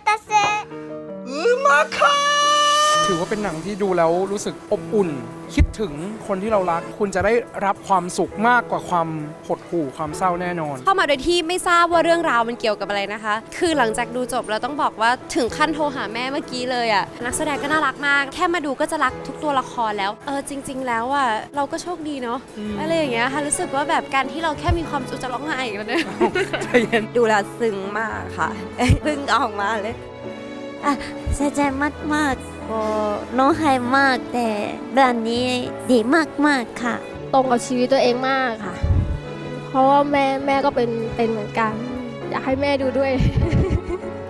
たせ。うまか ถือว่าเป็นหนังที่ดูแล้วรู้สึกอบอุ่น คิดถึงคนที่เรารัก คุณจะได้รับความสุขมากกว่าความหดหู่ความเศร้าแน่นอน เข้ามาโดยที่ไม่ทราบว่าเรื่องราวมันเกี่ยวกับอะไรนะคะ คือหลังจากดูจบเราต้องบอกว่าถึงขั้นโทรหาแม่เมื่อกี้เลยอะ่ะนักแสดงก็น่ารักมาก แค่มาดูก็จะรักทุกตัวละครแล้ว เออจริง ๆ แล้วอะ่ะเราก็โชคดีเนาะอืมอะไรอย่างเงี้ยค่ะรู้สึกว่าแบบการที่เราแค่มีความสุขจะร้องไห้อีกแล้วเนี่ยใจเย็นดูแลวซึ้งมากค่ะเพิ่งออกมาเลย อ่ะเสียใจมากๆก็น้องไห้มากแต่เรื่องนี้ดีมากๆค่ะ ตรงกับชีวิตตัวเองมากค่ะ เพราะว่าแม่แม่ก็เป็นเป็นเหมือนกัน อยากให้แม่ดูด้วย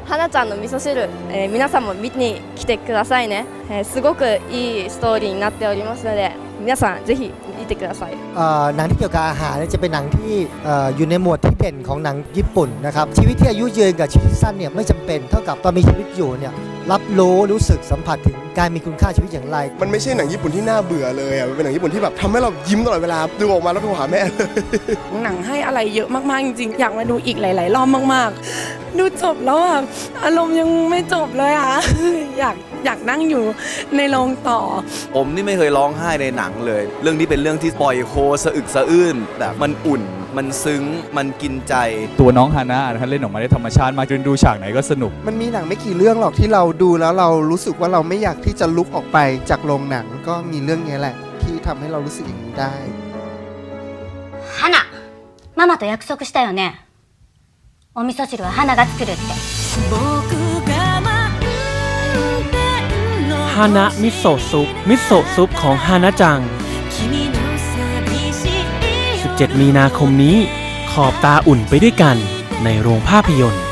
はなちゃんの味噌汁、えー皆さんも見に来てくださいね、えーすごくいいストーリーになっておりますので 皆さんぜひ見てください เอ่อหนังที่เกี่ยวกับอาหารเนี่ยจะเป็นหนังที่เอ่ออยู่ในหมวดที่เด่นของหนังญี่ปุ่นนะครับชีวิตที่อายุยืนกับชีวิตสั้นเนี่ยไม่จำเป็นเท่ากับตอนมีชีวิตอยู่เนี่ย รับรู้รู้สึกสัมผัสถึงการมีคุณค่าชีวิตอย่างไร มันไม่ใช่หนังญี่ปุ่นที่น่าเบื่อเลยอะ มันเป็นหนังญี่ปุ่นที่แบบทำให้เรายิ้มตลอดเวลา ดูออกมาแล้วโทรหาแม่เลย หนังให้อะไรเยอะมากๆ จริงๆ อยากมาดูอีกหลาย ๆ รอบมากๆ ดูจบแล้วอะ อารมณ์ยังไม่จบเลยอะ อยากอยากนั่งอยู่ในโรงต่อ ผมนี่ไม่เคยร้องไห้ในหนังเลย เรื่องนี้เป็นเรื่องที่ปล่อยโคสะอึกสะอื้นแต่มันอุ่น มันซึ้ง มันกินใจ ตัวน้องฮาน่านะครับเล่นออกมาได้ธรรมชาติมากจนดูฉากไหนก็สนุก มันมีหนังไม่กี่เรื่องหรอกที่เราดูแล้วเรารู้สึกว่าเราไม่อยากที่จะลุกออกไปจากโรงหนังก็มีเรื่องนี้แหละ ที่ทำให้เรารู้สึกอย่างนี้ได้ 花ママと約束したよねお味噌汁は花が作るって ฮานะมิโซะซุป มิโซะซุปของฮานะจัง 7 มีนาคมนี้ ขอบตาอุ่นไปด้วยกันในโรงภาพยนตร์